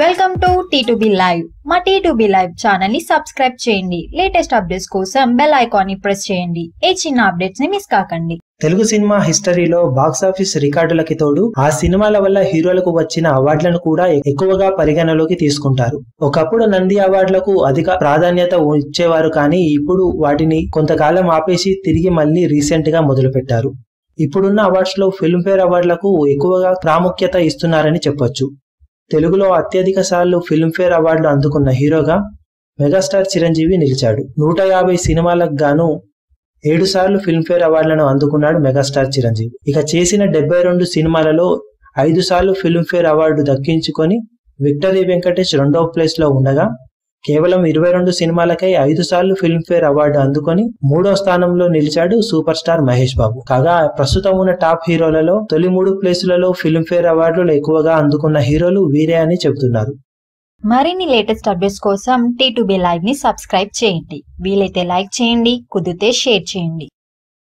Welcome to T to B live మా T to B live ఛానల్ని subscribe చేయండి. Latest updates కోసం bell ఐకాన్ని ప్రెస్ చేయండి. ఏ చిన్న అప్డేట్స్ని మిస్ కాకండి. తెలుగు సినిమా హిస్టరీలో బాక్సాఫీస్ రికార్డులకి తోడు ఆ సినిమాల వల్ల హీరోలకు వచ్చిన అవార్డులను కూడా ఎక్కువగా పరిగణలోకి తీసుకుంటారు. ఒకప్పుడు నంది అవార్డులకు అధిక ప్రాధాన్యత ఇచ్చేవారు కానీ ఇప్పుడు వాటిని కొంతకాలం ఆపేసి తిరిగి మళ్ళీ రీసెంట్గా మొదలుపెట్టారు. ఇప్పుడున్న అవార్డ్స్లో ఫిల్మ్ఫేర్ అవార్డులకు ఎక్కువగా ప్రాముఖ్యత ఇస్తున్నారని చెప్పొచ్చు. తెలుగులో అత్యధిక సార్లు ఫిల్మ్ఫేర్ అవార్డులు అందుకున్న హీరోగా మెగాస్టార్ చిరంజీవి నిలిచాడు. నూట యాభై సినిమాలకు గాను ఏడు సార్లు ఫిల్మ్ఫేర్ అవార్డులను అందుకున్నాడు మెగాస్టార్ చిరంజీవి. ఇక చేసిన డెబ్బై రెండు సినిమాలలో ఐదు సార్లు ఫిల్మ్ఫేర్ అవార్డు దక్కించుకొని విక్టరీ వెంకటేష్ రెండవ ప్లేస్లో ఉండగా కేవలం ఇరవై రెండు సినిమాలకై ఐదు సార్లు ఫిల్మ్ఫేర్ అవార్డు అందుకొని మూడో స్థానంలో నిలిచాడు సూపర్ స్టార్ మహేష్ బాబు. కాగా ప్రస్తుతం ఉన్న టాప్ హీరోలలో తొలి మూడు ప్లేసులలో ఫిల్మ్ఫేర్ అవార్డులు ఎక్కువగా అందుకున్న హీరోలు వీరే అని చెబుతున్నారు. మరిన్ని లేటెస్ట్ అప్డేట్స్ కోసం టీ టు బి లైవ్ని సబ్స్క్రైబ్ చేయండి. వీలైతే లైక్ చేయండి కుదిరితే షేర్ చేయండి.